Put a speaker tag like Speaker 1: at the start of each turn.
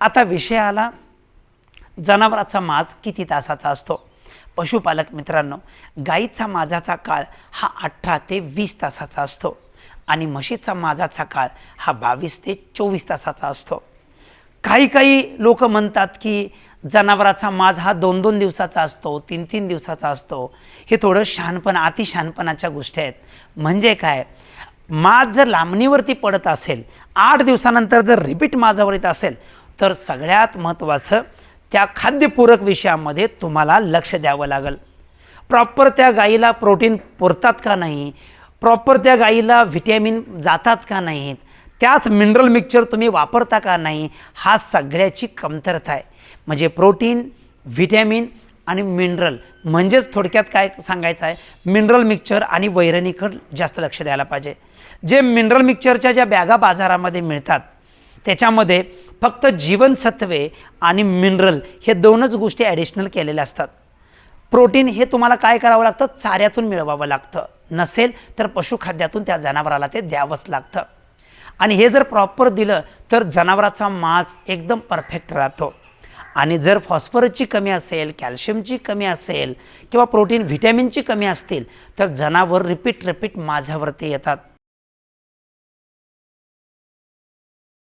Speaker 1: आता विषय आला जनावराचा माज किती तासाचा असतो? पशुपालक मित्रांनो गाईचा माझाचा काळ हा अठरा ते वीस तासाचा असतो आणि म्हशीचा माझाचा काळ हा बावीस ते चोवीस तासाचा असतो. काही काही लोक म्हणतात की जनावराचा माज हा दोन दोन दिवसाचा असतो तीन तीन दिवसाचा असतो. हे थोडं शहाणपणा अति शहाणपणाच्या गोष्टी आहेत. म्हणजे काय? माज जर लांबणीवरती पडत असेल आठ दिवसानंतर जर रिपीट माझावर येत असेल तर सगळ्यात महत्त्वाचं त्या खाद्यपूरक विषयामध्ये तुम्हाला लक्ष द्यावं लागेल. प्रॉपर त्या गाईला प्रोटीन पुरतात का नाही? प्रॉपर त्या गाईला व्हिटॅमिन जातात का नाहीत? त्यात मिनरल मिक्सचर तुम्ही वापरता का नाही? हा सगळ्याची कमतरता आहे. म्हणजे प्रोटीन व्हिटॅमिन आणि मिनरल म्हणजेच थोडक्यात काय सांगायचं आहे? मिनरल मिक्सचर आणि वैरणीकडे जास्त लक्ष द्यायला पाहिजे. जे मिनरल मिक्सचरच्या ज्या बॅगा बाजारामध्ये मिळतात त्याच्यामध्ये फक्त जीवनसत्वे आणि मिनरल हे दोनच गोष्टी ॲडिशनल केलेल्या असतात. प्रोटीन हे तुम्हाला काय करावं लागतं? चाऱ्यातून मिळवावं लागतं. नसेल तर पशुखाद्यातून त्या जनावराला ते द्यावंच लागतं. आणि हे जर प्रॉपर दिलं तर जनावराचा मांस एकदम परफेक्ट राहतो. आणि जर फॉस्फरसची कमी असेल कॅल्शियमची कमी असेल किंवा प्रोटीन व्हिटॅमिनची कमी असतील तर जनावर रिपीट रिपीट माझ्यावरती येतात.